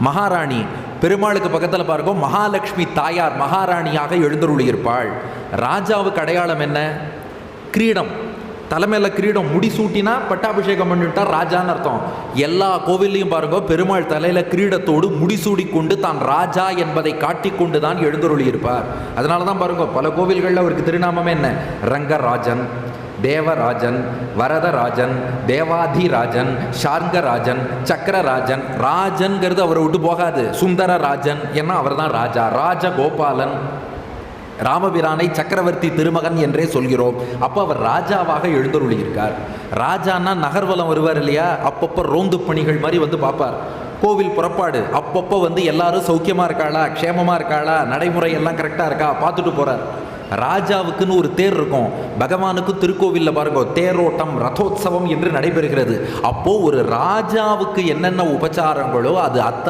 மகாராணி பெருமாளுக்கு பக்கத்தில் பாருங்க மகாலட்சுமி தாயார் மகாராணியாக எழுந்தருளியிருப்பாள். ராஜாவுக்கு அடையாளம் என்ன? கிரீடம். தலைமையில் கிரீடம் முடிசூட்டினா பட்டாபிஷேகம் பண்ணிவிட்டா ராஜான்னு அர்த்தம். எல்லா கோவில்லையும் பாருங்க பெருமாள் தலையில் கிரீடத்தோடு முடிசூடி கொண்டு தான் ராஜா என்பதை காட்டிக்கொண்டு தான் எழுந்தருளியிருப்பார். அதனால தான் பாருங்க பல கோவில்களில் அவருக்கு திருநாமமே என்ன? ரங்கராஜன். தேவராஜன் வரதராஜன் தேவாதிராஜன் ஷார்ங்கராஜன் சக்கரராஜன் ராஜன்கிறது அவரை விட்டு போகாது. சுந்தரராஜன் ஏன்னா அவர் தான் ராஜா. ராஜகோபாலன் ராமபிரானை சக்கரவர்த்தி திருமகன் என்றே சொல்கிறோம். அப்போ அவர் ராஜாவாக எழுந்தருளியிருக்கார். ராஜான்னா நகர்வலம் வருவார் இல்லையா? அப்பப்போ ரோந்து பணிகள் மாதிரி வந்து பார்ப்பார். கோவில் புறப்பாடு. அப்பப்போ வந்து எல்லாரும் சௌக்கியமாக இருக்காளா? க்ஷேமமாக இருக்காளா? நடைமுறை எல்லாம் கரெக்டாக இருக்கா? பார்த்துட்டு போகிறார் ராஜாவுக்குன்னு ஒரு தேர் இருக்கும். பகவானுக்கு திருக்கோவிலில் பாருங்க தேரோட்டம் ரதோத்சவம் என்று நடைபெறுகிறது. அப்போது ஒரு ராஜாவுக்கு என்னென்ன உபச்சாரங்களோ அது அத்தனை